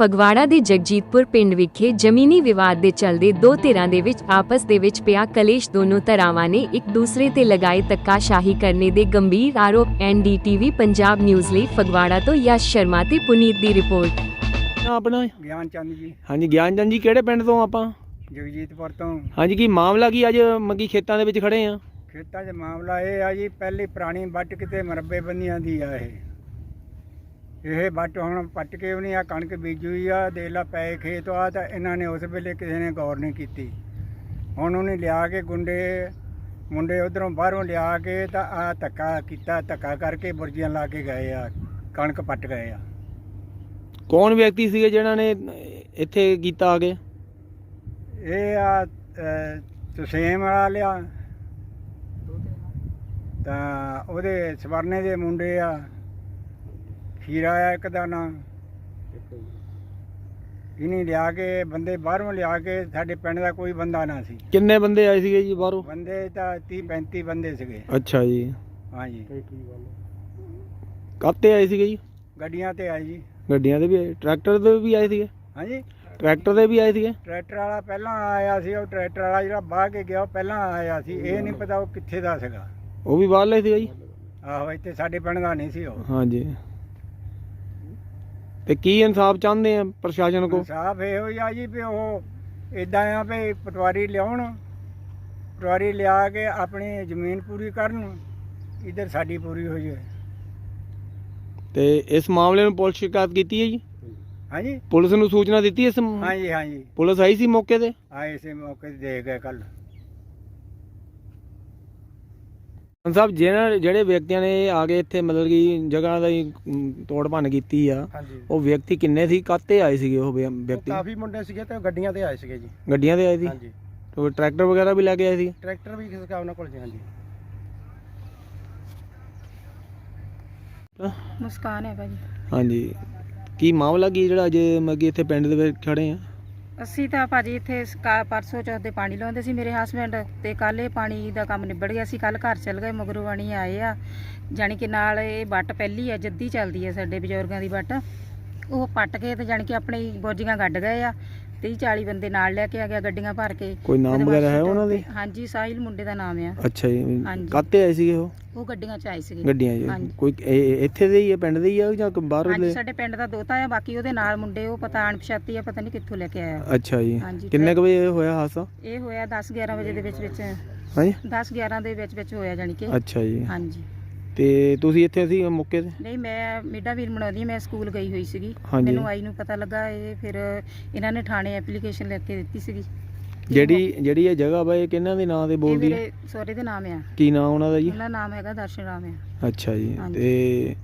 ਫਗਵਾੜਾ ਦੇ ਜਗਜੀਤਪੁਰ ਪਿੰਡ ਵਿਖੇ ਜ਼ਮੀਨੀ ਵਿਵਾਦ ਦੇ ਚੱਲਦੇ ਦੋ ਧਿਰਾਂ ਦੇ ਵਿੱਚ ਆਪਸ ਦੇ ਵਿੱਚ ਪਿਆ ਕਲੇਸ਼ ਦੋਨੋਂ ਧਰਾਵਾਂ ਨੇ ਇੱਕ ਦੂਸਰੇ ਤੇ ਲਗਾਏ ਧੱਕਾਸ਼ਾਹੀ ਕਰਨੇ ਦੇ ਗੰਭੀਰ ਆਰੋਪ ਐਨਡੀਟੀਵੀ ਪੰਜਾਬ ਨਿਊਜ਼ ਲਈ ਫਗਵਾੜਾ ਤੋਂ ਯਸ਼ ਸ਼ਰਮਾ ਤੇ ਪੁਨੀਤ ਦੀ ਰਿਪੋਰਟ। ਨਾ ਆਪਣਾ ਗਿਆਨ ਚੰਦ ਜੀ। ਹਾਂਜੀ ਗਿਆਨਚੰਦ ਜੀ ਕਿਹੜੇ ਪਿੰਡ ਤੋਂ ਆਪਾਂ? ਜਗਜੀਤਪੁਰ ਤੋਂ। ਹਾਂਜੀ ਕੀ ਮਾਮਲਾ ਕੀ ਅੱਜ? ਮੰਗੀ ਖੇਤਾਂ ਦੇ ਵਿੱਚ ਖੜੇ ਆ? ਖੇਤਾਂ 'ਚ ਮਾਮਲਾ ਇਹ ਆ ਜੀ ਪਹਿਲੀ ਪੁਰਾਣੀ ਵੱਟ ਕਿਤੇ ਮਰੱਬੇ ਬੰਦੀਆਂ ਦੀ ਆ ਇਹ। ਇਹ ਵੱਟ ਹੁਣ ਪੱਟ ਕੇ ਵੀ ਨਹੀਂ ਆ ਕਣਕ ਬੀਜੀ ਆ ਦੇ ਲਾ ਪਏ ਖੇਤ ਆ ਤਾਂ ਇਹਨਾਂ ਨੇ ਉਸ ਵੇਲੇ ਕਿਸੇ ਨੇ ਗੌਰ ਨਹੀਂ ਕੀਤੀ। ਹੁਣ ਉਹਨੇ ਲਿਆ ਕੇ ਗੁੰਡੇ ਮੁੰਡੇ ਉਧਰੋਂ ਬਾਹਰੋਂ ਲਿਆ ਕੇ ਤਾਂ ਆ ਧੱਕਾ ਕੀਤਾ ਧੱਕਾ ਕਰਕੇ ਬੁਰਜੀਆਂ ਲਾ ਕੇ ਗਏ ਆ ਕਣਕ ਪੱਟ ਗਏ ਆ। ਕੌਣ ਵਿਅਕਤੀ ਸੀਗੇ ਜਿਹਨਾਂ ਨੇ ਇੱਥੇ ਕੀਤਾ ਆ ਕੇ? ਇਹ ਆ ਤੁਸੇਮ ਵਾਲਾ ਲਿਆ। ਤਾਂ ਉਹਦੇ ਸਵਰਨੇ ਦੇ ਮੁੰਡੇ ਆ। ਖੀਰਾ ਆ ਇੱਕ ਦਾ ਨਾਂ। ਇਹਨੇ ਲਿਆ ਕੇ ਬੰਦੇ ਬਾਹਰੋਂ ਲਿਆ ਕੇ ਸਾਡੇ ਪਿੰਡ ਦਾ ਕੋਈ ਬੰਦਾ ਨਾ ਸੀ। ਕਿੰਨੇ ਬੰਦੇ ਆਏ ਸੀਗੇ ਜੀ ਬਾਹਰੋਂ? ਬੰਦੇ ਤਾਂ 30 35 ਬੰਦੇ ਸੀਗੇ। ਅੱਛਾ ਜੀ। ਹਾਂਜੀ ਕਾਤੇ ਆਏ ਸੀਗੇ ਜੀ? ਗੱਡੀਆਂ ਤੇ ਆਏ ਜੀ। ਗੱਡੀਆਂ ਦੇ ਵੀ ਆਏ। ਟਰੈਕਟਰ ਦੇ ਵੀ ਆਏ ਸੀਗੇ? ਹਾਂਜੀ ਟਰੈਕਟਰ ਦੇ ਵੀ ਆਏ ਸੀਗੇ? ਟਰੈਕਟਰ ਵਾਲਾ ਪਹਿਲਾਂ ਆਇਆ ਸੀ ਉਹ ਟਰੈਕਟਰ ਵਾਲਾ ਜਿਹੜਾ ਬਾਹ ਕੇ ਗਿਆ ਉਹ ਪਹਿਲਾਂ ਆਇਆ ਸੀ। ਇਹ ਨਹੀਂ ਪਤਾ ਉਹ ਕਿੱਥੇ ਦਾ ਸੀਗਾ। ਉਹ ਵੀ ਬਾਹਰ ਲਏ ਸੀਗੇ ਜੀ? ਆਹੋ ਇੱਥੇ ਸਾਡੇ ਪਿੰਡ ਦਾ ਨਹੀਂ ਸੀ ਉਹ। ਹਾਂਜੀ ਤੇ ਕੀ ਇਨਸਾਫ ਚਾਹੁੰਦੇ ਆ ਪ੍ਰਸ਼ਾਸਨ ਕੋ ਸਾਫ਼ ਇਹੋ ਹੀ ਆ ਜੀ ਵੀ ਉਹ ਇਦਾਂ ਆ ਵੀ ਪਟਵਾਰੀ ਲਿਆਉਣ ਪਟਵਾਰੀ ਲਿਆ ਕੇ ਆਪਣੀ ਜ਼ਮੀਨ ਪੂਰੀ ਕਰਨ ਇਧਰ ਸਾਡੀ ਪੂਰੀ ਹੋ ਜਾਏ ਤੇ ਇਸ ਮਾਮਲੇ ਨੂੰ ਪੁਲਿਸ ਸ਼ਿਕਾਇਤ ਕੀਤੀ ਹੈ ਜੀ? ਹਾਂਜੀ। ਪੁਲਿਸ ਨੂੰ ਸੂਚਨਾ ਦਿੱਤੀ ਇਸ ਹਾਂਜੀ ਹਾਂਜੀ। ਪੁਲਿਸ ਆਈ ਸੀ ਮੌਕੇ ਤੇ? ਆਏ ਇਸੇ ਮੌਕੇ ਤੇ ਦੇ ਗਏ ਕੱਲ ਹਾਂ ਸਾਹਿਬ ਜਿਹਨਾਂ ਜਿਹੜੇ ਵਿਅਕਤੀਆਂ ਨੇ ਆ ਕੇ ਇੱਥੇ ਮਤਲਬ ਕਿ ਜਗ੍ਹਾ ਦਾ ਹੀ, ਤੋੜ ਭੰਨ ਕੀਤੀ ਆ ਹਾਂਜੀ। ਉਹ ਵਿਅਕਤੀ ਕਿੰਨੇ ਸੀ ਕਾਤੇ ਆਏ ਸੀਗੇ ਉਹ ਵਿਅ- ਉਹ ਵਿਅਕਤੀ? ਕਾਫੀ ਮੁੰਡੇ ਸੀਗੇ ਤੇ ਉਹ ਗੱਡੀਆਂ ਤੇ ਆਏ ਸੀਗੇ ਜੀ। ਗੱਡੀਆਂ ਤੇ ਆਏ ਸੀ? ਹਾਂਜੀ। ਤੇ ਟਰੈਕਟਰ ਵਗੈਰਾ ਵੀ ਲੈ ਕੇ ਆਏ ਸੀ? ਟਰੈਕਟਰ ਵੀ ਕਿਸੇ ਕਾ ਉਹਨਾਂ ਕੋਲ ਜੀ ਹਾਂਜੀ। ਮੁਸਕਾਨ ਹੈ ਭਾਜੀ ਹਾਂਜੀ। ਕੀ ਮਾਮਲਾ ਕੀ ਜਿਹੜਾ ਅੱਜ ਮਤਲਬ ਕਿ ਇੱਥੇ ਪਿੰਡ ਦੇ ਵਿੱਚ ਖੜੇ ਆ? ਅਸੀਂ ਤਾਂ ਭਾਜੀ ਇੱਥੇ ਸ- ਕਾ- ਪਰਸੋਂ ਚੌਥ ਦੇ ਪਾਣੀ ਲਾਉਂਦੇ ਸੀ ਮੇਰੇ ਹਸਬੰਡ ਤੇ ਕੱਲ ਇਹ ਪਾਣੀ ਦਾ ਕੰਮ ਨਿਬੜ ਗਿਆ ਸੀ, ਕੱਲ ਘਰ ਚਲ ਗਏ, ਮਗਰੋਂ ਪਾਣੀ ਆਏ ਆ। ਜਾਣੀ ਕਿ ਨਾਲ ਇਹ ਵੱਟ ਪਹਿਲੀ ਆ, ਜੱਦੀ ਚੱਲਦੀ ਆ ਸਾਡੇ ਬਜ਼ੁਰਗਾਂ ਦੀ ਵੱਟ। ਉਹ ਪੱਟ ਕੇ ਤੇ ਜਾਣੀ ਕਿ ਆਪਣੀ ਬੋਝੀਆਂ ਗੱਡ ਗਏ ਆ। 30 40 ਬੰਦੇ ਨਾਲ ਲੈ ਕੇ ਆ ਗਿਆ ਗੱਡੀਆਂ ਭਰ ਕੇ। ਕੋਈ ਨਾਮ ਵਗੈਰਾ ਹੈ ਉਹਨਾਂ ਦੇ? ਹਾਂਜੀ ਸਾਹਿਲ ਮੁੰਡੇ ਦਾ ਨਾਮ ਆ। ਅੱਛਾ ਜੀ। ਕਾਤੇ ਆਏ ਸੀਗੇ ਉਹ? ਉਹ ਗੱਡੀਆਂ ਚ ਆਏ ਸੀਗੇ। ਗੱਡੀਆਂ 'ਚ। ਕੋਈ ਇੱਥੇ ਦੇ ਹੀ ਆ ਪਿੰਡ ਦੇ ਹੀ ਆ ਜਾਂ ਬਾਹਰੋਂ ਦੇ? ਸਾਡੇ ਪਿੰਡ ਦਾ ਦੋਤਾ ਆ ਬਾਕੀ ਉਹਦੇ ਨਾਲ ਮੁੰਡੇ ਉਹ ਪਤਾ ਅਣਪਛਾਤੀ ਆ ਪਤਾ ਨਹੀਂ ਕਿੱਥੋਂ ਲੈ ਕੇ ਆਇਆ। ਅੱਛਾ ਜੀ। ਕਿੰਨੇ ਕੁ ਵਜੇ ਹੋਇਆ ਹਾਦਸਾ? ਇਹ ਹੋਇਆ 10 11 ਵਜੇ ਦੇ ਵਿੱਚ ਵਿੱਚ। ਹਾਂਜੀ। 10 11 ਦੇ ਵਿੱਚ ਵਿੱਚ ਹੋਇਆ ਜਾਣੀ ਕਿ। ਅੱਛਾ ਜੀ। ਹਾਂਜੀ। ਤੇ ਤੁਸੀਂ ਇੱਥੇ ਸੀ ਮੌਕੇ ਤੇ? ਨਹੀਂ ਮੈਂ ਮਿੱਡਾ ਬਣਾਉਂਦੀ ਹਾਂ, ਮੈਂ ਸਕੂਲ ਗਈ ਹੋਈ ਸੀਗੀ। ਹਾਂਜੀ। ਮੈਨੂੰ ਆਈ ਨੂੰ ਪਤਾ ਲੱਗਾ ਇਹ ਫਿਰ ਇਹਨਾਂ ਨੇ ਥਾਣੇ ਐਪਲੀਕੇਸ਼ਨ ਲਿਖ ਕੇ ਦਿੱਤੀ ਸੀਗੀ। ਜਿਹੜੀ ਜਿਹੜੀ ਇਹ ਜਗ੍ਹਾ ਵਾ ਇਹ ਕਿਹਨਾਂ ਦੇ ਨਾਂ ਤੇ ਇਹ ਬੋਲਦੀ ਹੈ ਮੇਰੇ ਸਹੁਰੇ ਦੇ ਨਾਮ ਆ। ਕੀ ਨਾਂ ਉਹਨਾਂ ਦਾ ਜੀ? ਉਹਨਾਂ ਦਾ ਨਾਮ ਹੈਗਾ ਦਰਸ਼ਨ ਰਾਮ ਆ। ਅੱਛਾ ਜੀ ਹਾਂਜੀ। ਤੇ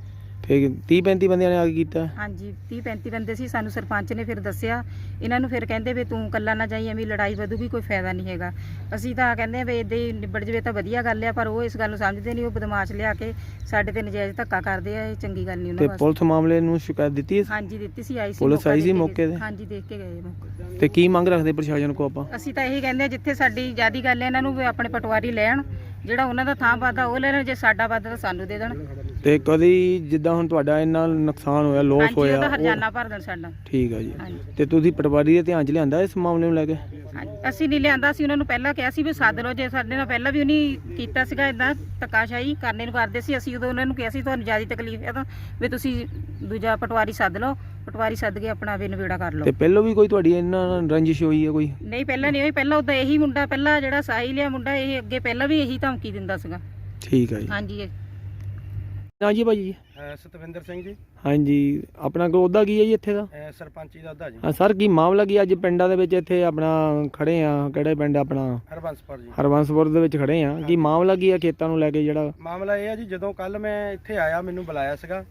ਫਿਰ 30 35 ਬੰਦਿਆਂ ਨੇ ਆ ਕੇ ਕੀਤਾ? ਹਾਂਜੀ 30 35 ਬੰਦੇ ਸੀ ਸਾਨੂੰ ਸਰਪੰਚ ਨੇ ਫਿਰ ਦੱਸਿਆ। ਇਹਨਾਂ ਨੂੰ ਫਿਰ ਕਹਿੰਦੇ ਵੀ ਤੂੰ ਕੱਲਾ ਨਾ ਜਾਈ ਐਵੇਂ ਲੜਾਈ ਵਧੂਗੀ ਕੋਈ ਫਾਇਦਾ ਨਹੀਂ ਹੈਗਾ। ਅਸੀਂ ਤਾਂ ਕਹਿੰਦੇ ਆ ਵੀ ਇਦਾਂ ਹੀ ਨਿਬੜ ਜਵੇ ਤਾਂ ਵਧੀਆ ਗੱਲ ਆ ਪਰ ਉਹ ਇਸ ਗੱਲ ਨੂੰ ਸਮਝਦੇ ਨਹੀਂ ਉਹ ਬਦਮਾਸ਼ ਲਿਆ ਕੇ ਸਾਡੇ ਤੇ ਨਜਾਇਜ਼ ਧੱਕਾ ਕਰਦੇ ਆ ਇਹ ਚੰਗੀ ਗੱਲ ਨਹੀਂ ਤੇ ਉਹਨਾਂ ਵਾਸਤੇ। ਪੁਲਿਸ ਮਾਮਲੇ ਨੂੰ ਸ਼ਿਕਾਇਤ ਦਿੱਤੀ ਇਸ- ਹਾਂਜੀ ਦਿੱਤੀ ਸੀ ਆਈ ਸੀ ਪੁਲਿਸ ਮੌਕਾ ਆਈ ਸੀ ਦੇਖ ਕੇ ਮੌਕੇ। ਤੇ? ਹਾਂਜੀ ਦੇਖ ਕੇ ਗਏ ਮੌਕੇ ਤੇ। ਕੀ ਮੰਗ ਰੱਖਦੇ ਪ੍ਰਸ਼ਾਸਨ ਕੋ ਆਪਾਂ? ਅਸੀਂ ਤਾਂ ਇਹੀ ਕਹਿੰਦੇ ਆ ਜਿੱਥੇ ਸਾਡੀ ਜਿਆਦੀ ਗੱਲ ਹੈ ਇਹਨਾਂ ਨੂੰ ਵੀ ਆਪਣੇ ਪਟਵਾਰੀ ਲੈਣ। ਜਿਹੜਾ ਉਹਨਾਂ ਦਾ ਥਾਂ ਵਾਦਾ ਉਹ ਲੈ ਲੈਣ ਜੇ ਸਾਡਾ ਵਾਦਾ ਤਾਂ ਸਾਨੂੰ ਦੇ ਦੇਣ। ਤੇ ਕਦੀ ਜਿੱਦਾਂ ਹੁਣ ਤੁਹਾਡਾ ਇੰਨਾ ਨੁਕਸਾਨ ਹੋਇਆ ਲੋਸ ਹਾਂਜੀ ਹੋਇਆ ਉਹਦਾ ਉਹ- ਹਰਜਾਨਾ ਭਰ ਦੇਣ ਸਾਡਾ। ਠੀਕ ਆ ਜੀ। ਹਾਂਜੀ। ਤੇ ਤੁਸੀਂ ਪਟਵਾਰੀ ਦੇ ਧਿਆਨ ਚ ਲਿਆਂਦਾ ਇਸ ਮਾਮਲੇ ਨੂੰ ਲੈ ਕੇ? ਹਾਂਜੀ। ਅਸੀਂ ਨਹੀਂ ਲਿਆਂਦਾ ਸੀ ਉਹਨਾਂ ਨੂੰ ਪਹਿਲਾਂ ਕਿਹਾ ਸੀ ਵੀ ਸੱਦ ਲਓ ਜੇ ਸਾਡੇ ਨਾਲ ਪਹਿਲਾਂ ਵੀ ਉਹਨੀ ਕੀਤਾ ਸੀਗਾ ਇਦਾਂ ਤਕਾਸ਼ਾਈ ਕਰਨੇ ਨੂੰ ਕਰਦੇ ਸੀ ਅਸੀਂ ਉਦੋਂ ਉਹਨਾਂ ਨੂੰ ਕਿਹਾ ਸੀ ਤੁਹਾਨੂੰ ਜ਼ਿਆਦਾ ਤਕਲੀਫ ਹੈ ਤਾਂ ਵੀ ਤੁਸੀਂ ਦੂਜਾ ਪਟਵਾਰੀ ਸੱਦ ਲਓ ਪਟਵਾਰੀ ਸੱਦ ਕੇ ਆਪਣਾ ਵੀ ਨਵੇੜਾ ਕਰ ਤੇ ਲਓ ਪਹਿਲਾਂ ਵੀ ਕੋਈ ਤੁਹਾਡੀ ਇਹਨਾਂ ਨਾਲ ਰੰਜਿਸ਼ ਹੋਈ ਹੈ ਕੋਈ? ਨਹੀਂ ਪਹਿਲਾਂ ਨਹੀਂ ਹੋਈ ਪਹਿਲਾਂ ਉਦਾਂ ਇਹੀ ਮੁੰਡਾ ਪਹਿਲਾਂ ਜਿਹੜਾ ਸਾਹਿਲ ਆ ਮੁੰਡਾ ਇਹ ਅੱਗੇ ਪਹਿਲਾਂ ਵੀ ਇਹੀ ਧਮਕੀ ਦਿੰਦਾ ਸੀਗਾ। ਠੀਕ ਆ ਜੀ। ਹਾਂਜੀ ਇਹ- ਨਾ ਜੀ ਭਾਜੀ? ਅਹ ਸਤਵਿੰਦਰ ਸਿੰਘ ਜੀ। ਹਾਂਜੀ ਆਪਣਾ ਕੋ ਉਹਦਾ ਕੀ ਹੈ ਜੀ ਇੱਥੇ ਦਾ? ਅਹ ਸਰਪੰਚੀ ਦਾ ਅਹੁਦਾ ਜੀ। ਹਾਂ ਸਰ ਕੀ ਮਾਮਲਾ ਕੀ ਅੱਜ ਪਿੰਡਾਂ ਦੇ ਵਿੱਚ ਇੱਥੇ ਆਪਣਾ ਖੜੇ ਆ ਕਿਹੜੇ ਪਿੰਡ ਆਪਣਾ? ਹਰਬੰਸਪੁਰ ਜੀ। ਹਰਵੰਸਪੁਰ ਦੇ ਵਿੱਚ ਖੜੇ ਆ। ਕੀ ਮਾਮਲਾ ਕੀ ਆ ਖੇਤਾਂ ਨੂੰ ਲੈ ਕੇ ਜਿਹੜਾ? ਮਾਮਲਾ ਇਹ ਆ ਜੀ ਜਦੋਂ ਕੱਲ ਮੈਂ ਇੱਥੇ ਆਇਆ ਮੈਨੂੰ ਬੁਲਾਇਆ ਸੀਗਾ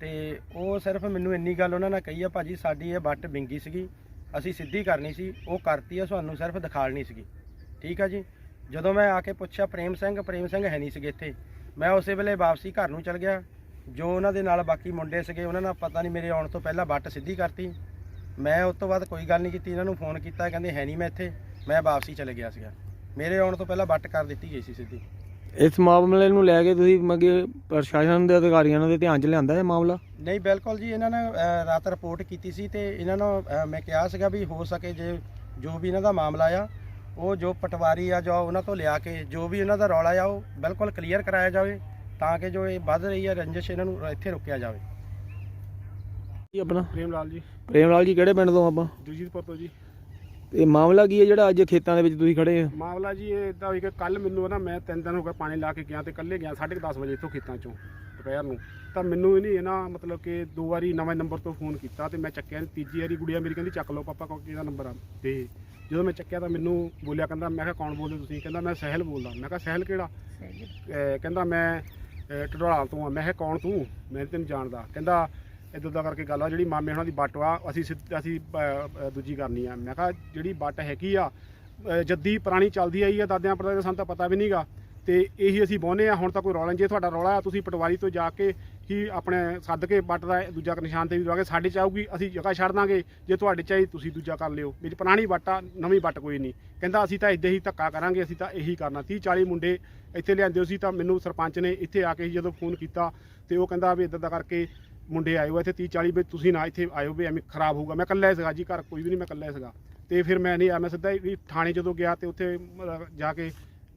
ਤੇ ਉਹ ਸਿਰਫ ਮੈਨੂੰ ਇੰਨੀ ਗੱਲ ਉਹਨਾਂ ਨੇ ਕਹੀ ਆ ਭਾਜੀ ਸਾਡੀ ਇਹ ਵੱਟ ਬਿੰਗੀ ਸੀਗੀ ਅਸੀਂ ਸਿੱਧੀ ਕਰਨੀ ਸੀ ਉਹ ਕਰਤੀ ਆ ਤੁਹਾਨੂੰ ਸਿਰਫ ਦਿਖਾਲਣੀ ਸੀਗੀ। ਠੀਕ ਆ ਜੀ? ਜਦੋਂ ਮੈਂ ਆ ਕੇ ਪੁੱਛਿਆ ਪ੍ਰੇਮ ਸਿੰਘ ਪ੍ਰੇਮ ਸਿੰਘ ਹੈ ਨਹੀਂ ਸੀਗੇ ਇੱਥੇ? ਮੈਂ ਉਸੇ ਵੇਲੇ ਵਾਪਸੀ ਘਰ ਨੂੰ ਚਲ ਗਿਆ। ਜੋ ਉਹਨਾਂ ਦੇ ਨਾਲ ਬਾਕੀ ਮੁੰਡੇ ਸੀਗੇ ਉਹਨਾਂ ਨਾਲ ਪਤਾ ਨਹੀਂ ਮੇਰੇ ਆਉਣ ਤੋਂ ਪਹਿਲਾਂ ਵੱਟ ਸਿੱਧੀ ਕਰਤੀ। ਮੈਂ ਉਸ ਤੋਂ ਬਾਅਦ ਕੋਈ ਗੱਲ ਨਹੀਂ ਕੀਤੀ ਇਹਨਾਂ ਨੂੰ ਫੋਨ ਕੀਤਾ ਕਹਿੰਦੇ ਹੈ ਨਹੀਂ ਮੈਂ ਇੱਥੇ। ਮੈਂ ਵਾਪਸੀ ਚਲੇ ਗਿਆ ਸੀਗਾ। ਮੇਰੇ ਆਉਣ ਤੋਂ ਪਹਿਲਾਂ ਵੱਟ ਕਰ ਦਿੱਤੀ ਗਈ ਸੀ ਸਿੱਧੀ। ਇਸ ਮਾਮਲੇ ਨੂੰ ਲੈ ਕੇ ਤੁਸੀਂ ਮਗੇ ਪ੍ਰਸ਼ਾਸਨ ਦੇ ਅਧਿਕਾਰੀਆਂ ਦੇ ਧਿਆਨ 'ਚ ਲਿਆਂਦਾ ਇਹ ਮਾਮਲਾ? ਨਹੀਂ ਬਿਲਕੁਲ ਜੀ ਇਹਨਾਂ ਨੇ ਰਾਤ ਰਿਪੋਰਟ ਕੀਤੀ ਸੀ ਤੇ ਇਹਨਾਂ ਨੂੰ ਮੈਂ ਕਿਹਾ ਸੀਗਾ ਵੀ ਹੋ ਸਕੇ ਜੇ ਜੋ ਵੀ ਇਹਨਾਂ ਦਾ ਮਾਮਲਾ ਆ ਉਹ ਜੋ ਪਟਵਾਰੀ ਆ ਜੋ ਉਹਨਾਂ ਤੋਂ ਲਿਆ ਕੇ ਜੋ ਵੀ ਇਹਨਾਂ ਦਾ ਰੌਲਾ ਆ ਉਹ ਬਿਲਕੁਲ ਕਲੀਅਰ ਕਰਾਇਆ ਜਾਵੇ ਤਾਂ ਕਿ ਜੋ ਇਹ ਵੱਧ ਰਹੀ ਹੈ ਰੰਜਿਸ਼ ਇਹਨਾਂ ਨੂੰ ਇੱਥੇ ਰੋਕਿਆ ਜਾਵੇ। ਕੀ ਆਪਣਾ? ਪ੍ਰੇਮ ਲਾਲ ਜੀ। ਪ੍ਰੇਮ ਲਾਲ ਜੀ ਕਿਹੜੇ ਪਿੰਡ ਤੋਂ ਆਪਾਂ? ਦੂਜੀਤਪੁਰ ਤੋਂ ਜੀ। ਤੇ ਮਾਮਲਾ ਕੀ ਹੈ ਜਿਹੜਾ ਅੱਜ ਖੇਤਾਂ ਦੇ ਵਿੱਚ ਤੁਸੀਂ ਖੜੇ ਆ? ਮਾਮਲਾ ਜੀ ਇਹ ਇਦਾਂ ਹੋਈ ਕਿ ਕੱਲ ਮੈਨੂੰ ਨਾ ਮੈਂ ਤਿੰਨ ਦਿਨ ਹੋ ਗਏ ਪਾਣੀ ਲਾ ਕੇ ਗਿਆ ਤੇ ਕੱਲੇ ਗਿਆ 10:30 ਵਜੇ ਇੱਥੋਂ ਖੇਤਾਂ ਚੋਂ ਦੁਪਹਿਰ ਨੂੰ। ਤਾਂ ਮੈਨੂੰ ਇਹਨੇ ਨਾ ਮਤਲਬ ਕਿ ਦੋ ਵਾਰੀ ਨਵੇਂ ਨੰਬਰ ਤੋਂ ਫੋਨ ਕੀਤਾ ਤੇ ਮੈਂ ਚੱਕਿਆ ਨਹੀਂ ਤੀਜੀ ਵਾਰੀ ਗੁੜੀਆ ਮੇਰੀ ਕਹਿੰਦੀ ਚੱਕ ਲਓ ਪਾਪਾ ਕੋਲ ਕਿਹਦਾ ਨੰਬਰ ਆ ਤੇ ਜਦੋਂ ਮੈਂ ਚੱਕਿਆ ਤਾਂ ਮੈਨੂੰ ਬੋਲਿਆ ਕਹਿੰਦਾ ਮੈਂ ਕਿਹਾ ਕੌਣ ਬੋਲਦੇ ਤੁਸੀਂ? ਕਹਿੰਦਾ ਮੈਂ ਸਹਿਲ ਬੋਲਦਾ। ਮੈਂ ਕਿਹਾ ਸਹਿਲ ਕਿਹੜਾ? ਅਹ ਕਹਿੰਦਾ ਮੈਂ ਟਡੋਲਾ ਤੋਂ ਆ। ਮੈਂ ਕਿਹਾ ਕੌਣ ਤੂੰ? ਮੈਂ ਨੀ ਤੈਨੂੰ ਜਾਣਦਾ। ਕਹਿੰਦਾ ਇਦਾਂ ਦਾ ਕਰਕੇ ਗੱਲ ਆ ਜਿਹੜੀ ਮਾਮੇ ਉਹਨਾਂ ਦੀ ਬੱਟ ਆ ਅਸੀਂ ਸਿੱਧ- ਅਸੀਂ ਅਹ, ਅਹ, ਦੂਜੀ ਕਰਨੀ ਆ। ਮੈਂ ਕਿਹਾ ਜਿਹੜੀ ਬੱਟ ਹੈਗੀ ਆ ਅਹ, ਜੱਦੀ ਪੁਰਾਣੀ ਚੱਲਦੀ ਆਈ ਆ ਦਾਦਿਆਂ ਪੜਦਾਦਿਆਂ ਸਾਨੂੰ ਤਾਂ ਪਤਾ ਵੀ ਨਹੀਂਗਾ ਤੇ ਇਹੀ ਅਸੀਂ ਬੋਨੇ ਆ। ਹੁਣ ਤਾਂ ਕੋਈ ਰੌਲਾ ਨਹੀਂ ਜੇ ਤੁਹਾਡਾ ਰੌਲਾ ਆ ਤੁਸੀਂ ਪਟਵਾਰੀ ਤੋਂ ਜਾ ਕੇ ਹੀ ਆਪਣੇ ਸੱਦ ਕੇ ਬੱਟ ਦਾ ਦੂਜਾ ਨਿਸ਼ਾਨ ਤੇ ਵੀ ਦਵਾ ਸਾਡੇ ਚ ਆਊਗੀ, ਅਸੀਂ ਜਗ੍ਹਾ ਛੱਡ ਦਾਂਗੇ। ਜੇ ਤੁਹਾਡੇ ਚ ਆਈ, ਤੁਸੀਂ ਦੂਜਾ ਕਰ ਲਿਓ। ਵਿੱਚ ਪੁਰਾਣੀ ਬੱਟ ਆ, ਨਵੀਂ ਬੱਟ ਕੋਈ ਨਹੀਂ। ਕਹਿੰਦਾ ਅਸੀਂ ਤਾਂ ਇੱਦਾਂ ਹੀ ਧੱਕਾ ਕਰਾਂਗੇ, ਅਸੀਂ ਤਾਂ ਇਹੀ ਕਰਨਾ। 30 40 ਮੁੰਡੇ ਇੱਥੇ ਲਿਆਂਦੇ ਸੀ ਤਾਂ ਮੈਨੂੰ ਸਰਪੰਚ ਨੇ ਇੱਥੇ ਆ ਕੇ ਹੀ ਜਦੋਂ ਫੋਨ ਕੀਤਾ ਤੇ ਉਹ ਕਹਿੰਦਾ ਵੀ ਇਦਾਂ ਦਾ ਕਰਕੇ ਮੁੰਡੇ ਆਏ ਹੋ ਇੱਥੇ 30 40 ਵੀ ਤੁਸੀਂ ਨਾ ਇੱਥੇ ਆਇਓ ਵੀ ਐਵੇਂ ਖਰਾਬ ਹੋਊਗਾ। ਮੈਂ ਇਕੱਲਾ ਸੀਗਾ ਜੀ, ਘਰ ਕੋਈ ਵੀ ਨਹੀਂ, ਮੈਂ ਇਕੱਲਾ ਸੀਗਾ। ਤੇ ਫਿਰ ਮੈਂ ਨਹੀਂ ਆ ਮੈਂ ਸਿੱਧਾ ਹੀ ਥਾਣੇ ਜਦੋਂ ਗਿਆ ਤੇ ਉੱਥੇ ਜਾ ਕੇ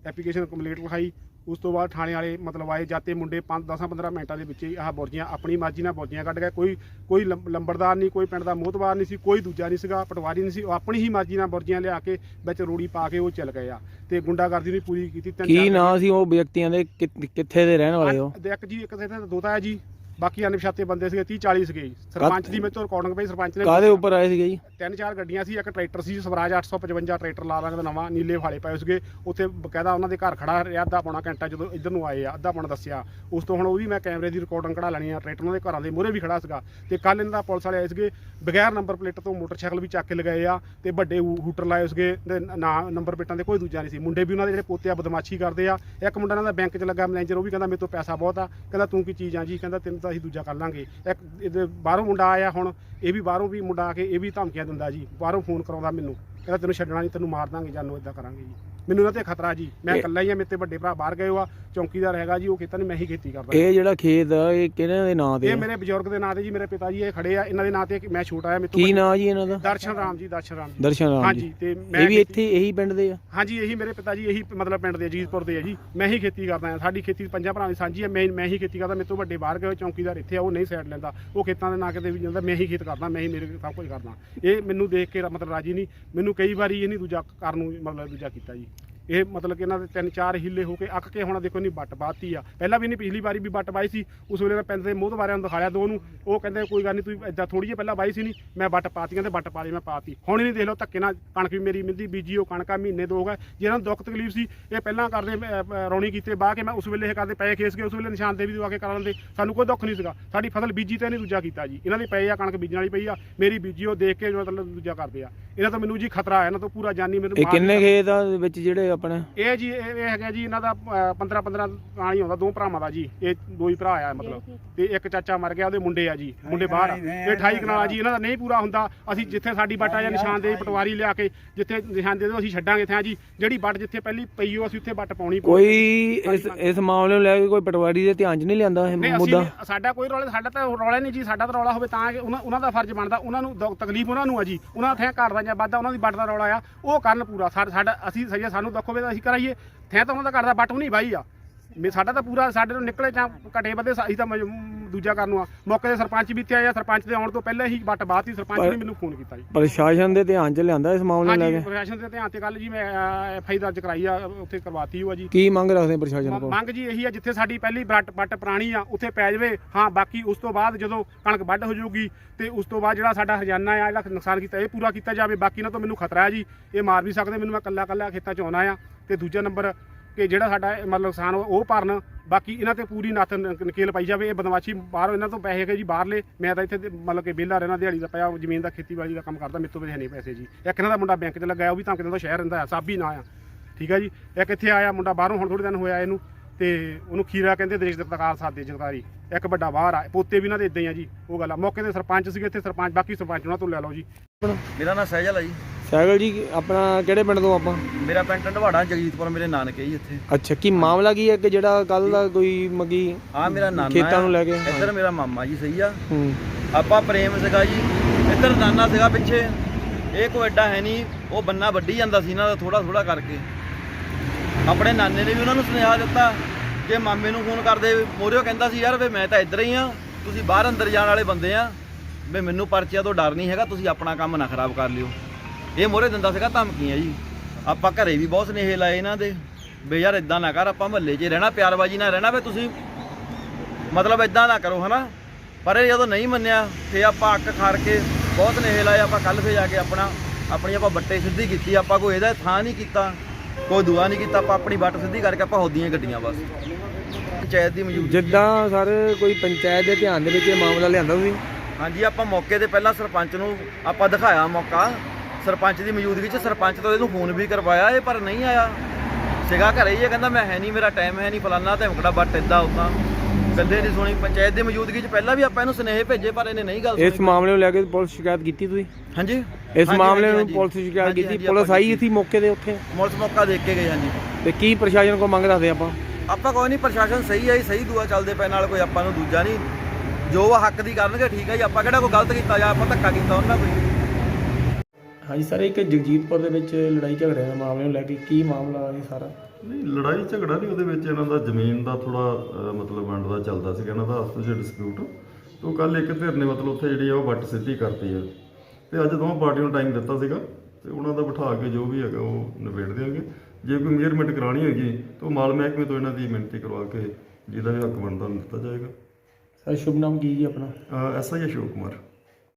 ਐਪਲੀਕੇਸ਼ਨ ਕੰਪਲੀਟ ਲਿਖਾਈ ਉਸ ਤੋਂ ਬਾਅਦ ਥਾਣੇ ਵਾਲੇ ਮਤਲਬ ਆਏ ਜਾਤੇ ਮੁੰਡੇ 5 10 15 ਮਿੰਟਾਂ ਦੇ ਵਿੱਚ ਹੀ ਆਹ ਬੁਰਜੀਆਂ ਆਪਣੀ ਮਰਜ਼ੀ ਨਾਲ ਬੁਰਜੀਆਂ ਕੱਢ ਗਏ। ਕੋਈ ਕੋਈ ਲੰਬ- ਲੰਬੜਦਾਰ ਨਹੀਂ ਕੋਈ ਪਿੰਡ ਦਾ ਮੋਹਤਬਾਰ ਨਹੀਂ ਸੀ ਕੋਈ ਦੂਜਾ ਨਹੀਂ ਸੀਗਾ ਪਟਵਾਰੀ ਨਹੀਂ ਸੀ। ਉਹ ਆਪਣੀ ਹੀ ਮਰਜ਼ੀ ਨਾਲ ਬੁਰਜੀਆਂ ਲਿਆ ਕੇ ਵਿੱਚ ਰੋੜੀ ਪਾ ਕੇ ਉਹ ਚੱਲ ਗਏ ਆ। ਤੇ ਗੁੰਡਾਗਰਦੀ ਨਹੀਂ ਪੂਰੀ ਕੀਤੀ ਤਿੰਨ ਕੀ ਚਾਰ ਨਾਂ ਸੀ ਉਹ ਵਿਅਕਤੀਆਂ ਦੇ? ਕਿ- ਕਿੱਥੇ ਦੇ ਰਹਿਣ ਵਾਲੇ ਹੋ ਇੱਕ ਜੀ ਇੱਕ ਤੇ ਦੋਤਾ ਹੈ ਜੀ। ਬਾਕੀ ਅਨਪਛਾਤੇ ਬੰਦੇ ਸੀਗੇ 30 40 ਸੀਗੇ ਜੀ। ਸਰਪੰਚ ਦੀ ਮੇਰੇ ਤੋਂ ਰਿਕਾਰਡਿੰਗ ਪਈ ਸਰਪੰਚ ਨੇ ਕਾਦੇ ਉੱਪਰ ਆਏ ਸੀਗੇ ਜੀ? ਤਿੰਨ ਚਾਰ ਗੱਡੀਆਂ ਸੀ ਇੱਕ ਟਰੈਕਟਰ ਸੀ ਸਵਰਾਜ 855 ਟਰੈਕਟਰ ਲਾ ਰੰਗ ਦਾ ਨਵਾਂ ਨੀਲੇ ਫਾਲੇ ਪਏ ਸੀਗੇ। ਉੱਥੇ ਬਕਾਇਦਾ ਉਹਨਾਂ ਦੇ ਘਰ ਖੜਾ ਰਿਹਾ ਅੱਧਾ ਪੌਣਾ ਘੰਟਾ ਜਦੋਂ ਇੱਧਰ ਨੂੰ ਆਏ ਆ ਅੱਧਾ ਪੌਣਾ ਦੱਸਿਆ। ਉਸ ਤੋਂ ਹੁਣ ਉਹਦੀ ਮੈਂ ਕੈਮਰੇ ਦੀ ਰਿਕਾਰਡਿੰਗ ਕਢਾ ਲੈਣੀ ਆ ਟਰੈਕਟਰ ਉਹਨਾਂ ਦੇ ਘਰਾਂ ਦੇ ਮੂਹਰੇ ਵੀ ਖੜਾ ਸੀਗਾ। ਤੇ ਕੱਲ ਇਹਨਾਂ ਦਾ ਪੁਲਿਸ ਵਾਲੇ ਆਏ ਸੀਗੇ ਬਗੈਰ ਨੰਬਰ ਪਲੇਟ ਤੋਂ ਮੋਟਰਸਾਈਕਲ ਵੀ ਚੱਕ ਕੇ ਲਗਾਏ ਆ ਤੇ ਵੱਡੇ ਹੂ- ਹੂਟਰ ਲਾਏ ਸੀਗੇ ਤੇ ਨਾ ਨੰਬਰ ਪਲੇਟਾਂ ਦੇ ਕੋਈ ਦੂਜਾ ਨਹੀਂ ਸੀ। ਮੁੰਡੇ ਵੀ ਉਹਨਾਂ ਦੇ ਜਿਹੜੇ ਪੋਤੇ ਆ ਬਦਮਾਸ਼ੀ ਕਰਦੇ ਆ। ਇੱਕ ਮੁੰਡਾ ਇਹਨਾਂ ਦਾ ਬੈਂਕ 'ਚ ਲੱਗਾ ਮੈਨੇਜਰ ਉਹ ਵੀ ਕਹਿੰਦਾ ਮੇਰੇ ਤੋਂ ਪੈਸਾ ਬਹੁਤ ਆ। ਕਹਿੰਦਾ ਤੂੰ ਕੀ ਚੀਜ਼ ਆ ਜੀ? ਕਹਿੰਦਾ ਤੈਨੂੰ ਤਾਂ ਅਸੀਂ ਦੂਜਾ ਕਰ ਲਾਂਗੇ। ਇੱਕ ਇਹਦੇ ਬਾਹਰੋਂ ਮੁੰਡਾ ਆਇਆ ਹੁਣ, ਇਹ ਵੀ ਬਾਹਰੋਂ ਵੀ ਮੁੰਡਾ ਆ ਕੇ ਇਹ ਵੀ ਧਮਕੀਆਂ ਦਿੰਦਾ ਜੀ। ਬਾਹਰੋਂ ਫੋਨ ਕਰਾਉਂਦਾ ਮੈਨੂੰ। ਕਹਿੰਦਾ ਤੈਨੂੰ ਛੱਡਣਾ ਨਹੀਂ, ਤੈਨੂੰ ਮਾਰ ਦਾਂਗੇ ਜਾਨੋ ਇਦਾਂ ਕਰਾਂਗੇ ਜੀ। ਮੈਨੂੰ ਇਹਨਾਂ ਤੇ ਖਤਰਾ ਜੀ। ਮੈਂ ਇਕੱਲਾ ਹੀ ਆ ਮੇਰੇ ਤੇ ਵੱਡੇ ਭਰਾ ਬਾਹਰ ਗਏ ਹੋ ਆ ਚੌਂਕੀਦਾਰ ਹੈਗਾ ਜੀ ਉਹ ਖੇਤਾਂ ਨੇ ਮੈਂ ਹੀ ਖੇਤੀ ਕਰਦਾ ਇਹ ਜਿਹੜਾ ਖੇਤ ਆ ਇਹ ਕਿਹਨਾਂ ਦੇ ਨਾਂ ਤੇ ਇਹ ਆ? ਮੇਰੇ ਬਜ਼ੁਰਗ ਦੇ ਨਾਂ ਤੇ ਜੀ ਮੇਰੇ ਪਿਤਾ ਜੀ ਇਹ ਖੜੇ ਆ ਇਹਨਾਂ ਦੇ ਨਾਂ ਤੇ ਮੈਂ ਛੋਟਾ ਆ ਮੇਰੇ ਕੀ ਨਾਂ ਜੀ ਇਹਨਾਂ ਦਾ? ਦਰਸ਼ਨ ਰਾਮ ਜੀ ਦਰਸ਼ਨ ਰਾਮ ਜੀ। ਦਰਸ਼ਨ ਰਾਮ ਹਾਂਜੀ ਜੀ। ਤੇ ਮੈਂ ਇਹ ਵੀ ਇੱਥੇ ਇਹੀ ਪਿੰਡ ਦੇ ਆ? ਹਾਂਜੀ ਇਹੀ ਮੇਰੇ ਪਿਤਾ ਜੀ ਇਹੀ ਮਤਲਬ ਪਿੰਡ ਦੇ ਅਜੀਤਪੁਰ ਦੇ ਆ ਜੀ। ਮੈਂ ਹੀ ਖੇਤੀ ਕਰਦਾ ਹਾਂ ਸਾਡੀ ਖੇਤੀ ਪੰਜਾਂ ਭਰਾਵਾਂ ਦੀ ਸਾਂਝੀ ਹੈ ਮੈਂ ਮੈਂ ਹੀ ਖੇਤੀ ਕਰਦਾ ਮੇਰੇ ਤੋਂ ਵੱਡੇ ਬਾਹਰ ਗਏ ਹੋਏ ਚੌਂਕੀਦਾਰ ਇੱਥੇ ਆ ਉਹ ਨਹੀਂ ਸਾਈਡ ਲੈਂਦਾ। ਉਹ ਖੇਤਾਂ ਦੇ ਨਾਂ ਕਿਤੇ ਵੀ ਜਾਂਦਾ ਮੈਂ ਹੀ ਖੇਤ ਕਰਦਾ ਮੈਂ ਹੀ ਮੇਰੇ ਸਭ ਕੁਝ ਕਰਦਾ। ਇਹ ਮੈਨੂੰ ਦੇਖ ਕੇ ਮਤਲਬ ਰਾਜੀ ਨਹੀਂ। ਮੈਨੂੰ ਕਈ ਵਾਰੀ ਇਹ ਨਹੀਂ ਦੂਜਾ ਕਰਨ ਨੂੰ ਮਤਲਬ ਦੂਜਾ ਕੀਤਾ ਜੀ। ਇਹ ਮਤਲਬ ਕਿ ਇਹਨਾਂ ਦੇ ਤਿੰਨ ਚਾਰ ਹਿੱਲੇ ਹੋ ਕੇ ਅੱਕ ਕੇ ਹੁਣ ਦੇਖੋ ਨਹੀਂ ਬੱਟ ਬਾਤੀ ਆ। ਪਹਿਲਾਂ ਵੀ ਨਹੀਂ ਪਿਛਲੀ ਵਾਰੀ ਵੀ ਬੱਟ ਬਾਈ ਸੀ ਉਸ ਵੇਲੇ ਮੈਂ ਪਿੰਡ ਦੇ ਮੋਹਤ ਵਾਰਿਆਂ ਨੂੰ ਦਿਖਾਇਆ ਦੋ ਨੂੰ। ਉਹ ਕਹਿੰਦੇ ਕੋਈ ਗੱਲ ਨਹੀਂ ਤੂੰ ਇਦਾਂ ਥੋੜੀ ਜਿਹੀ ਪਹਿਲਾਂ ਬਾਈ ਸੀ ਨਹੀਂ ਮੈਂ ਬੱਟ ਪਾਤੀਆਂ ਤੇ ਬੱਟ ਪਾ ਲਈ ਮੈਂ ਪਾਤੀ। ਹੁਣ ਨਹੀਂ ਦੇਖ ਲਓ ਧੱਕੇ ਨਾਲ ਕਣਕ ਵੀ ਮੇਰੀ ਮਿਲਦੀ ਬੀਜੀ ਉਹ ਕਣਕਾਂ ਮਹੀਨੇ ਦੋ ਹੋ ਗਏ ਜਿਹਨਾਂ ਨੂੰ ਦੁੱਖ ਤਕਲੀਫ ਸੀ ਇਹ ਪਹਿਲਾਂ ਕਰਦੇ ਰੌਣੀ ਕੀਤੇ ਬਾਹ ਕੇ ਮੈਂ ਉਸ ਵੇਲੇ ਇਹ ਕਰਦੇ ਪਏ ਖੇਸ ਕੇ ਉਸ ਵੇਲੇ ਨਿਸ਼ਾਨ ਦੇ ਵੀ ਦਵਾ ਕੇ ਕਰਾ ਲੈਂਦੇ। ਸਾਨੂੰ ਕੋਈ ਦੁੱਖ ਨਹੀਂ ਸੀਗਾ। ਸਾਡੀ ਫਸਲ ਬੀਜੀ ਤੇ ਨਹੀਂ ਦੂਜਾ ਕੀਤਾ ਜੀ। ਇਹਨਾਂ ਦੇ ਪਏ ਆ ਕਣਕ ਬੀਜਣ ਵਾਲੀ ਪਈ ਆ। ਮੇਰੀ ਬੀਜੀ ਉਹ ਦੇਖ ਕੇ ਮਤਲਬ ਦੂਜਾ ਕਰਦੇ ਆ। ਇਹਨਾਂ ਤੋਂ ਮੈਨੂੰ ਜੀ ਖਤਰਾ ਹੈ ਇਹਨਾਂ ਤੋਂ ਪੂਰਾ ਜਾਨੀ ਮੈਨੂੰ ਇਹ ਕਿੰਨੇ ਖੇਤ ਆ ਵਿੱਚ ਜਿਹੜੇ ਆਪਣੇ? ਇਹ ਜੀ ਇਹ ਇਹ ਹੈਗਾ ਜੀ ਇਹਨਾਂ ਦਾ 15 15 ਨਾਲ ਹੀ ਆਉਂਦਾ ਦੋ ਭਰਾਵਾਂ ਦਾ ਜੀ। ਇਹ ਦੋ ਹੀ ਭਰਾ ਆ ਮਤਲਬ। ਤੇ ਇੱਕ ਚਾਚਾ ਮਰ ਗਿਆ ਉਹਦੇ ਮੁੰਡੇ ਆ ਜੀ ਮੁੰਡੇ ਬਾਹਰ ਆ। ਇਹ 28 ਕਨਾਲਾ ਜੀ ਇਹਨਾਂ ਦਾ ਨਹੀਂ ਪੂਰਾ ਹੁੰਦਾ। ਅਸੀਂ ਜਿੱਥੇ ਸਾਡੀ ਬੱਟ ਆ ਜਾਂ ਨਿਸ਼ਾਨ ਦੇ ਪਟਵਾਰੀ ਲਿਆ ਕੇ ਜਿੱਥੇ ਨਿਸ਼ਾਨ ਦੇ ਅਸੀਂ ਛੱਡਾਂਗੇ ਇੱਥੇ ਜੀ। ਜਿਹੜੀ ਬੱਟ ਜਿੱਥੇ ਪਹਿਲੀ ਪਈ ਹੋ ਅਸੀਂ ਉੱਥੇ ਬੱਟ ਪਾਉਣੀ ਪਊ। ਕੋਈ ਇਸ ਇਸ ਮਾਮਲੇ ਨੂੰ ਲੈ ਕੇ ਕੋਈ ਪਟਵਾਰੀ ਦੇ ਧਿਆਨ 'ਚ ਨਹੀਂ ਲਿਆਂਦਾ ਇਹ ਨਹੀਂ ਮੁੱਦਾ? ਸਾਡਾ ਕੋਈ ਰੌਲਾ ਸਾਡਾ ਤਾਂ ਰੌਲਾ ਨਹੀਂ ਜੀ ਸਾਡਾ ਤਾਂ ਰੌਲਾ ਹੋਵੇ ਤਾਂ ਕਿ ਉਹਨਾਂ ਉਹਨਾਂ ਦਾ ਫਰਜ਼ ਬਣਦਾ ਉਹਨਾਂ ਨੂੰ ਦੁੱਖ ਤਕਲੀਫ ਉਹਨਾਂ ਨੂੰ ਆ ਜੀ। ਉਹਨਾਂ ਦਾ ਥੈਂ ਘਰ ਦਾ ਜਾਂ ਵਾਧਾ ਉਹਨਾਂ ਦੀ ਬੱਟ ਦਾ ਰੌਲਾ ਆ। ਉਹ ਕਰਨ ਪੂਰਾ ਸਾ- ਸਾਡਾ ਅਸੀਂ ਸਹੀ ਸਾਨੂੰ ਦੁੱਖ ਹੋਵੇ ਤਾਂ ਅਸੀਂ ਕਰਾਈਏ। ਥੈਂ ਤਾਂ ਉਹਨਾਂ ਦਾ ਘਰ ਦਾ ਬੱਟ ਨਹੀਂ ਬਾਈ ਆ। ਮੇ ਸਾਡਾ ਤਾਂ ਪੂਰਾ ਸਾਡੇ ਤੋਂ ਨਿਕਲੇ ਜਾਂ ਘਟੇ ਵਧੇ ਅਸੀਂ ਤਾਂ ਮਜ- ਦੂਜਾ ਕਰਨ ਨੂੰ ਆ। ਮੌਕੇ ਦੇ ਸਰਪੰਚ ਵੀ ਇੱਥੇ ਆਇਆ ਸਰਪੰਚ ਦੇ ਆਉਣ ਤੋਂ ਪਹਿਲਾਂ ਹੀ ਬੱਟ ਬਾਤੀ ਸਰਪੰਚ ਨੇ ਮੈਨੂੰ ਫੋਨ ਕੀਤਾ ਜੀ। ਪ੍ਰਸ਼ਾਸਨ ਦੇ ਧਿਆਨ 'ਚ ਲਿਆਂਦਾ ਇਸ ਮਾਮਲੇ ਨੂੰ ਲੈ ਹਾਂਜੀ ਕੇ? ਪ੍ਰਸ਼ਾਸਨ ਦੇ ਧਿਆਨ ਤੇ ਗੱਲ ਜੀ ਮੈਂ ਐਫ ਆਈ ਦਰਜ ਕਰਾਈ ਆ ਉੱਥੇ ਕਰਵਾਤੀ ਹੋਆ ਜੀ। ਕੀ ਮੰਗ ਰੱਖਦੇ ਪ੍ਰਸ਼ਾਸਨ ਮ- ਕੋਲ? ਮੰਗ ਜੀ ਇਹੀ ਆ ਜਿੱਥੇ ਸਾਡੀ ਪਹਿਲੀ ਬੱਟ ਬੱਟ ਪੁਰਾਣੀ ਆ ਉੱਥੇ ਪੈ ਜਾਵੇ। ਹਾਂ ਬਾਕੀ ਉਸ ਤੋਂ ਬਾਅਦ ਜਦੋਂ ਕਣਕ ਵੱਢ ਹੋ ਜਾਊਗੀ ਤੇ ਉਸ ਤੋਂ ਬਾਅਦ ਜਿਹੜਾ ਸਾਡਾ ਹਰਜਾਨਾ ਆ ਜਿਹੜਾ ਨੁਕਸਾਨ ਕੀਤਾ ਇਹ ਪੂਰਾ ਕੀਤਾ ਜਾਵੇ। ਬਾਕੀ ਨਾਲ ਤੋਂ ਮੈਨੂੰ ਖਤਰਾ ਹੈ ਜੀ। ਇਹ ਮਾਰ ਵੀ ਸਕਦੇ ਮੈਨੂੰ ਮੈਂ ਕੱਲਾ ਕੱਲਾ ਖੇਤਾਂ 'ਚ ਆਉਣਾ ਆ। ਤੇ ਦੂਜਾ ਨੰਬਰ ਕਿ ਜਿਹੜਾ ਸਾਡਾ ਇਹ ਮਤਲਬ ਨੁਕਸਾਨ ਉਹ ਭਰਨ। ਬਾਕੀ ਇਹਨਾਂ ਤੇ ਪੂਰੀ ਨੱਥ ਨਕੇਲ ਪਾਈ ਜਾਵੇ, ਇਹ ਬਦਮਾਸ਼ੀ ਬਾਹਰੋਂ ਇਹਨਾਂ ਤੋਂ ਪੈਸੇ ਹੈਗੇ ਜੀ, ਬਾਹਰਲੇ। ਮੈਂ ਤਾਂ ਇੱਥੇ ਮਤਲਬ ਕਿ ਵਿਹਲਾ ਰਹਿਣਾ, ਦਿਹਾੜੀ ਦਾ ਪਿਆ ਜ਼ਮੀਨ ਦਾ ਖੇਤੀਬਾੜੀ ਦਾ ਕੰਮ ਕਰਦਾ, ਮੇਰੇ ਤੋਂ ਵੀ ਹੈ ਨਹੀਂ ਪੈਸੇ ਜੀ। ਇੱਕ ਇਹਨਾਂ ਦਾ ਮੁੰਡਾ ਬੈਂਕ 'ਚ ਲੱਗਾ ਉਹ ਵੀ ਤਾਂ ਕਿਤੇ ਦਾ ਸ਼ਹਿਰ ਰਹਿੰਦਾ ਆ, ਸਾਬੀ ਨਾ ਆ। ਠੀਕ ਆ ਜੀ? ਇੱਕ ਇੱਥੇ ਆਇਆ ਮੁੰਡਾ, ਬਾਹਰੋਂ ਹੁਣ ਥੋੜੇ ਦਿਨ ਹੋਇਆ ਇਹਨੂੰ, ਤੇ ਉਹਨੂੰ ਖੀਰਾ ਕਹਿੰਦੇ ਦੇਸ਼ ਦੇ ਪ੍ਰਕਾਰ ਸਾਦੇ, ਜਗਤਾਰੀ। ਇੱਕ ਵੱਡਾ ਬਾਹਰ ਆ, ਪੋਤੇ ਵੀ ਇਹਨਾਂ ਦੇ ਇਦਾਂ ਹੀ ਆ ਜੀ, ਉਹ ਗੱਲ ਆ। ਮੌਕੇ ਤੇ ਸਰਪੰਚ ਸੀਗੇ, ਇੱਥੇ ਸਰਪੰਚ, ਬਾਕੀ ਸਰਪੰਚ ਉਹਨਾਂ ਤੋਂ ਲੈ ਲਓ ਜੀ। ਮੇਰਾ ਨਾਮ ਸਹਿਜਲ ਹੈ ਜੀ। ਸਾਈਕਲ ਜੀ ਆਪਣਾ ਕਿਹੜੇ ਪਿੰਡ ਤੋਂ ਆਪਾਂ? ਮੇਰਾ ਪਿੰਡ ਢਵਾੜਾ ਜਗਜੀਤਪੁਰ ਮੇਰੇ ਨਾਨਕੇ ਜੀ ਇੱਥੇ। ਅੱਛਾ ਕੀ ਮਾਮਲਾ ਕੀ ਹੈ ਕਿ ਜਿਹੜਾ ਕੱਲ ਦਾ ਕੋਈ ਮਗੀ ਆ ਮੇਰਾ ਨਾਨਾ ਖੇਤਾਂ ਨੂੰ ਲੈ ਕੇ? ਇੱਧਰ ਮੇਰਾ ਮਾਮਾ ਜੀ ਸਹੀ ਆ। ਹੂੰ। ਆਪਾਂ ਪ੍ਰੇਮ ਸੀਗਾ ਜੀ। ਇੱਧਰ ਨਾਨਾ ਸੀਗਾ ਪਿੱਛੇ। ਇਹ ਕੋਈ ਐਡਾ ਹੈ ਨਹੀਂ। ਉਹ ਬੰਨਾ ਵੱਢੀ ਜਾਂਦਾ ਸੀ ਇਹਨਾਂ ਦਾ ਥੋੜਾ ਥੋੜਾ ਕਰਕੇ। ਆਪਣੇ ਨਾਨੇ ਨੇ ਵੀ ਉਹਨਾਂ ਨੂੰ ਸੁਨੇਹਾ ਦਿੱਤਾ। ਕਿ ਮਾਮੇ ਨੂੰ ਫੋਨ ਕਰਦੇ ਮੋਰਿਓ ਕਹਿੰਦਾ ਸੀ ਯਾਰ ਵੇ ਮੈਂ ਤਾਂ ਇੱਧਰ ਹੀ ਆ। ਤੁਸੀਂ ਬਾਹਰ ਅੰਦਰ ਜਾਣ ਵਾਲੇ ਬੰਦੇ ਆ। ਵੇ ਮੈਨੂੰ ਪਰਚਿਆਂ ਤੋਂ ਡਰ ਨਹੀਂ ਹੈਗਾ। ਤੁਸੀਂ ਆਪਣਾ ਕੰਮ ਨਾ ਖਰਾਬ ਕਰ ਲਿਓ। ਇਹ ਮੋਰੇ ਦਿੰਦਾ ਸੀਗਾ ਧਮਕੀਆਂ ਜੀ। ਆਪਾਂ ਘਰੇ ਵੀ ਬਹੁਤ ਸੁਨੇਹੇ ਲਾਏ ਇਹਨਾਂ ਦੇ। ਵੇ ਯਾਰ ਇਦਾਂ ਨਾ ਕਰ ਆਪਾਂ ਮਹੱਲੇ 'ਚ ਰਹਿਣਾ ਪਿਆਰਬਾਜੀ ਨਾਲ ਰਹਿਣਾ ਵੇ ਤੁਸੀਂ ਮਤਲਬ ਇਦਾਂ ਨਾ ਕਰੋ ਹਨਾ? ਪਰ ਇਹ ਜਦੋਂ ਨਹੀਂ ਮੰਨਿਆ ਫੇ ਆਪਾਂ ਅੱਕ ਖਾਰ ਕੇ ਬਹੁਤ ਨੇਹੇ ਲਾਏ ਆਪਾਂ ਕੱਲ ਫੇ ਜਾ ਕੇ ਆਪਣਾ ਆਪਣੀ ਆਪਾਂ ਬੱਟੇ ਸਿੱਧੀ ਕੀਤੀ ਆਪਾਂ ਕੋਈ ਇਹਦਾ ਥਾਂ ਨਹੀਂ ਕੀਤਾ ਕੋਈ ਦੁਆ ਨਹੀਂ ਕੀਤਾ ਆਪਾਂ ਆਪਣੀ ਬੱਟ ਸਿੱਧੀ ਕਰਕੇ ਆਪਾਂ ਹੋਦੀਆਂ ਗੱਡੀਆਂ ਬਸ। ਪੰਚਾਇਤ ਦੀ ਮੌਜੂਦਗੀ। ਜਿੱਦਾਂ ਸਰ ਕੋਈ ਪੰਚਾਇਤ ਦੇ ਧਿਆਨ ਦੇ ਵਿੱਚ ਇਹ ਮਾਮਲਾ ਲਿਆਂਦਾ ਤੁਸੀਂ? ਹਾਂਜੀ ਆਪਾਂ ਮੌਕੇ ਤੇ ਪਹਿਲਾਂ ਸਰਪੰਚ ਨੂੰ ਆਪਾਂ ਦਿਖਾਇਆ ਮੌਕਾ। ਸਰਪੰਚ ਦੀ ਮੌਜੂਦਗੀ 'ਚ ਸਰਪੰਚ ਤੋਂ ਇਹਨੂੰ ਫੋਨ ਵੀ ਕਰਵਾਇਆ ਇਹ ਪਰ ਨਹੀਂ ਆਇਆ। ਸੀਗਾ ਘਰੇ ਹੀ ਇਹ ਕਹਿੰਦਾ ਮੈਂ ਹੈ ਨਹੀਂ ਮੇਰਾ ਟਾਈਮ ਹੈ ਨਹੀਂ ਫਲਾਨਾ ਧਮਕੜਾ ਬੱਟ ਇਦਾਂ ਉਦਾਂ। ਗੱਲੇ ਨਹੀਂ ਸੁਣੀ ਪੰਚਾਇਤ ਦੀ ਮੌਜੂਦਗੀ 'ਚ ਪਹਿਲਾਂ ਵੀ ਆਪਾਂ ਇਹਨੂੰ ਸੁਨੇਹੇ ਭੇਜੇ ਪਰ ਇਹਨੇ ਨਹੀਂ ਗੱਲ ਇਸ ਸੁਣੀ। ਮਾਮਲੇ ਨੂੰ ਲੈ ਕੇ ਪੁਲਿਸ ਸ਼ਿਕਾਇਤ ਕੀਤੀ ਤੁਸੀਂ? ਹਾਂਜੀ। ਇਸ ਮਾਮਲੇ ਨੂੰ। ਪੁਲਿਸ ਸ਼ਿਕਾਇਤ ਕੀਤੀ? ਪੁਲਿਸ ਆਈ। ਸੀ ਮੌਕੇ ਦੇ ਉੱਥੇ? ਪੁਲਿਸ ਮੌਕਾ ਦੇਖ ਕੇ ਗਏ ਹਾਂਜੀ। ਤੇ ਕੀ ਪ੍ਰਸ਼ਾਸਨ ਕੋ ਮੰਗ ਰੱਖਦੇ ਆਪਾਂ? ਆਪਾਂ ਕੋਈ ਨਹੀਂ ਪ੍ਰਸ਼ਾਸਨ ਸਹੀ ਹੈ ਜੀ, ਸਹੀ ਦੁਆ ਚੱਲਦੇ ਪਏ ਨਾਲ ਕੋਈ ਆਪਾਂ ਨੂੰ ਦੂਜਾ ਨਹੀਂ। ਜੋ ਹੱਕ ਦੀ ਕਰਨਗੇ ਠੀਕ ਹੈ ਜੀ ਆਪਾਂ ਕਿਹੜਾ ਕੋਈ ਗਲਤ ਕੀਤਾ ਜਾਂ ਆਪਾਂ ਧੱਕਾ ਕੀਤਾ ਉਹਨਾਂ ਕੋਈ? ਹਾਂਜੀ ਸਰ ਇੱਕ ਜਗਜੀਤਪੁਰ ਦੇ ਵਿੱਚ ਲੜਾਈ ਝਗੜੇ ਦੇ ਮਾਮਲੇ ਨੂੰ ਲੈ ਕੇ ਕੀ ਮਾਮਲਾ ਹੈ ਸਾਰਾ? ਨਹੀਂ ਲੜਾਈ ਝਗੜਾ ਨਹੀਂ ਉਹਦੇ ਵਿੱਚ ਇਹਨਾਂ ਦਾ ਜ਼ਮੀਨ ਦਾ ਥੋੜਾ ਮਤਲਬ ਵੰਡ ਦਾ ਚੱਲਦਾ ਸੀਗਾ ਇਹਨਾਂ ਦਾ ਆਪਸ ਵਿੱਚ ਡਿਸਪਿਊਟ ਤੋਂ ਕੱਲ ਇੱਕ ਧਿਰ ਨੇ ਮਤਲਬ ਉੱਥੇ ਜਿਹੜੀ ਆ ਉਹ ਵੱਟ ਸਿੱਧੀ ਕਰਤੀ ਹੈ ਤੇ ਅੱਜ ਦੋਵਾਂ ਪਾਰਟੀਆਂ ਨੂੰ ਟਾਈਮ ਦਿੱਤਾ ਸੀਗਾ ਤੇ ਉਹਨਾਂ ਦਾ ਬਿਠਾ ਕੇ ਜੋ ਵੀ ਹੈਗਾ ਉਹ ਨਿਬੇੜ ਦਿਆਂਗੇ। ਜੇ ਕੋਈ ਮੇਜਰਮੈਂਟ ਕਰਾਣੀ ਹੋਗੀ ਤਾਂ ਮਾਲ ਮਹਿਕਮੇ ਤੋਂ ਇਹਨਾਂ ਦੀ ਮਿਹਨਤੀ ਕਰਵਾ ਕੇ ਜਿਹਦਾ ਵੀ ਹੱਕ ਬਣਦਾ ਉਹਨੂੰ ਦਿੱਤਾ ਜਾਏਗਾ। ਸਰ ਸ਼ੁਭ ਨਾਮ ਕੀ ਜੀ ਆਪਣਾ? ਐਸਆਈ ਅਸ਼ੋਕ ਕੁਮਾਰ।